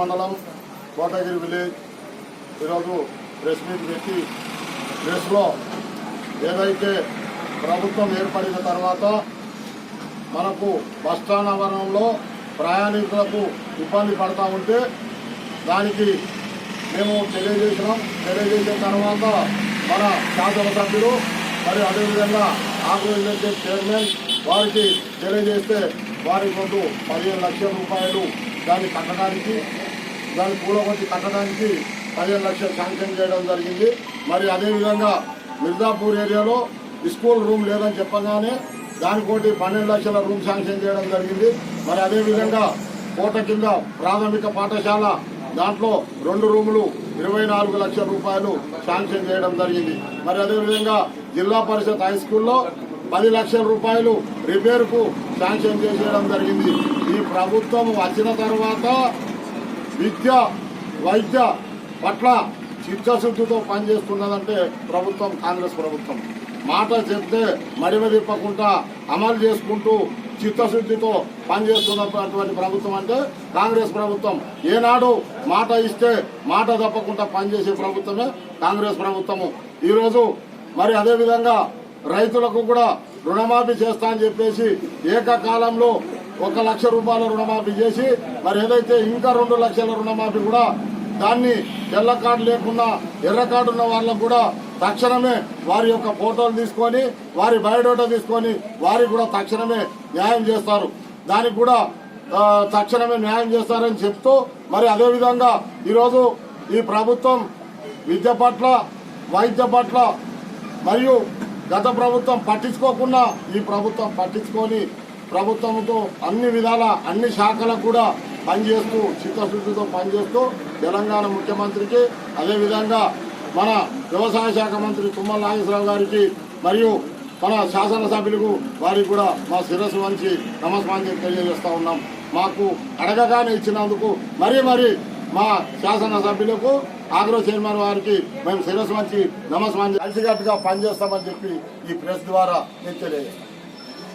మండలం కోటగిరి విలేజ్ ఈరోజు press meet పెట్టి ప్రెస్లో ఏదైతే ప్రభుత్వం ఏర్పడిన తర్వాత మనకు బస్టాండ్ ఆవరణంలో ప్రయాణికులకు ఇబ్బంది పడతా ఉంటే దానికి మేము తెలియజేసినాం. తెలియజేసిన తర్వాత మన శాసనసభ్యులు మరి అదేవిధంగా ఆగ్రో చైర్మన్ వారికి తెలియజేస్తే వారి కొంటూ పదిహేను లక్షల రూపాయలు దాన్ని కట్టడానికి దాన్ని కూలగొట్టి కట్టడానికి పదిహేను లక్షలు శాంక్షన్ చేయడం జరిగింది. మరి అదేవిధంగా మిర్జాపూర్ ఏరియాలో స్కూల్ రూమ్ లేదని చెప్పగానే దానికోటి పన్నెండు లక్షల రూమ్ శాంక్షన్ చేయడం జరిగింది. మరి అదేవిధంగా కోట కింద ప్రాథమిక పాఠశాల దాంట్లో రెండు రూములు ఇరవై నాలుగు లక్షల రూపాయలు శాంక్షన్ చేయడం జరిగింది. మరి అదేవిధంగా జిల్లా పరిషత్ హై స్కూల్లో పది లక్షల రూపాయలు రిపేర్కు శాంక్షన్ చేసేయడం జరిగింది. ఈ ప్రభుత్వం వచ్చిన తర్వాత విద్య వైద్య పట్ల చిత్తశుద్ధితో పనిచేస్తున్నదంటే ప్రభుత్వం కాంగ్రెస్ ప్రభుత్వం. మాట చెప్తే మడిమ తిప్పకుండా అమలు చేసుకుంటూ చిత్తశుద్ధితో పనిచేస్తున్నటువంటి ప్రభుత్వం అంటే కాంగ్రెస్ ప్రభుత్వం. ఏనాడు మాట ఇస్తే మాట తప్పకుండా పనిచేసే ప్రభుత్వమే కాంగ్రెస్ ప్రభుత్వము. ఈరోజు మరి అదేవిధంగా రైతులకు కూడా రుణమాఫీ చేస్తా అని చెప్పేసి ఏకకాలంలో ఒక లక్ష రూపాయల రుణమాఫీ చేసి మరి ఏదైతే ఇంకా రెండు లక్షల రుణమాఫీ కూడా దాన్ని తెల్ల కార్డు లేకుండా ఎర్ర కార్డు ఉన్న వాళ్ళకు కూడా తక్షణమే వారి యొక్క ఫోటోలు తీసుకొని వారి బయోడేటా తీసుకొని వారికి కూడా తక్షణమే న్యాయం చేస్తారు. దానికి కూడా తక్షణమే న్యాయం చేస్తారని చెప్తూ మరి అదేవిధంగా ఈరోజు ఈ ప్రభుత్వం విద్య పట్ల వైద్య పట్ల మరియు గత ప్రభుత్వం పట్టించుకోకుండా ఈ ప్రభుత్వం పట్టించుకొని ప్రభుత్వంతో అన్ని విధాల అన్ని శాఖలకు కూడా పనిచేస్తూ చిత్తశుద్ధితో పనిచేస్తూ తెలంగాణ ముఖ్యమంత్రికి అదేవిధంగా మన వ్యవసాయ శాఖ మంత్రి తుమ్మల నాగేశ్వరరావు గారికి మరియు మన శాసనసభ్యులకు వారికి కూడా మా శిరస్సు వంచి నమస్కారం తెలియజేస్తూ ఉన్నాం. మాకు అడగగానే ఇచ్చినందుకు మరీ మరీ మా శాసనసభ్యులకు ఆగ్రో చైర్మన్ వారికి మేము శిరస్సు వంచి నమస్కారం కలిసికట్టుగా పనిచేస్తామని చెప్పి ఈ ప్రెస్ ద్వారా నేను తెలియజేస్తాను